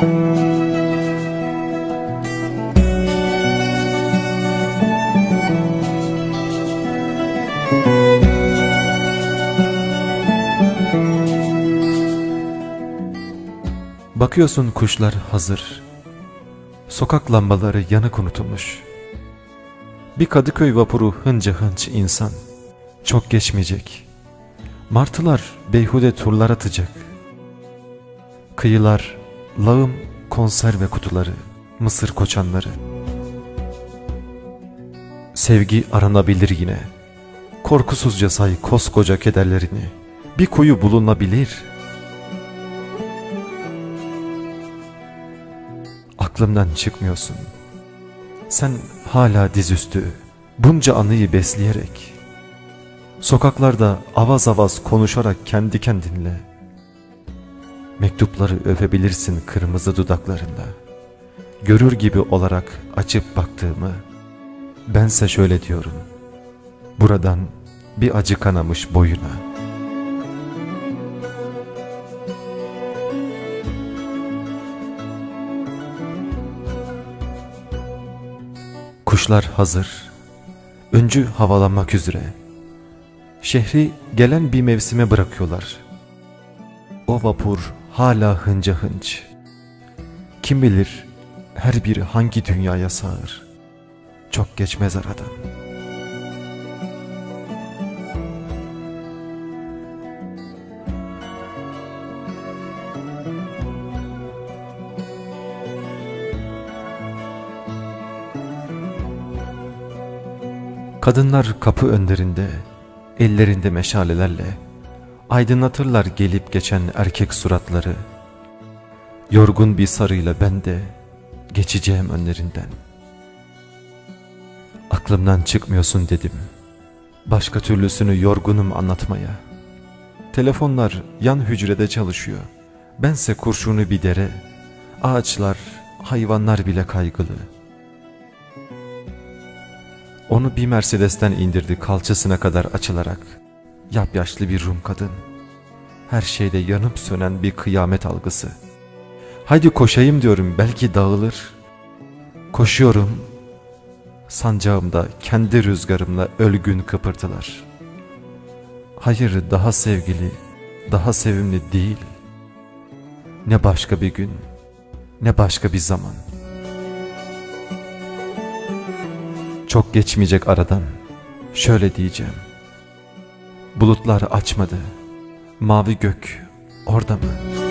Bakıyorsun kuşlar hazır. Sokak lambaları yanık unutulmuş. Bir Kadıköy vapuru hınca hınç insan. Çok geçmeyecek. Martılar beyhude turlar atacak. Kıyılar lağım, konserve kutuları, mısır koçanları. Sevgi aranabilir yine. Korkusuzca say koskoca kederlerini. Bir kuyu bulunabilir. Aklımdan çıkmıyorsun. Sen hala dizüstü, bunca anıyı besleyerek, sokaklarda avaz avaz konuşarak kendi kendinle, mektupları öpebilirsin kırmızı dudaklarında. Görür gibi olarak açıp baktığımı, bense şöyle diyorum, buradan bir acı kanamış boyuna.'' Kuşlar hazır. Öncü havalanmak üzere. Şehri gelen bir mevsime bırakıyorlar. O vapur hala hınca hınç. Kim bilir her biri hangi dünyaya sağır. Çok geçmez aradan. Kadınlar kapı önlerinde, ellerinde meşalelerle aydınlatırlar gelip geçen erkek suratları. Yorgun bir sarıyla ben de geçeceğim önlerinden. Aklımdan çıkmıyorsun dedim. Başka türlüsünü yorgunum anlatmaya. Telefonlar yan hücrede çalışıyor. Bense kurşunu bir dere. Ağaçlar, hayvanlar bile kaygılı.'' Onu bir Mercedes'ten indirdi kalçasına kadar açılarak. Yapyaşlı bir Rum kadın. Her şeyde yanıp sönen bir kıyamet algısı. Haydi koşayım diyorum belki dağılır. Koşuyorum. Sancağımda kendi rüzgarımla ölgün kıpırtılar. Hayır daha sevgili, daha sevimli değil. Ne başka bir gün, ne başka bir zaman.'' Çok geçmeyecek aradan şöyle diyeceğim. Bulutlar açmadı. Mavi gök orada mı?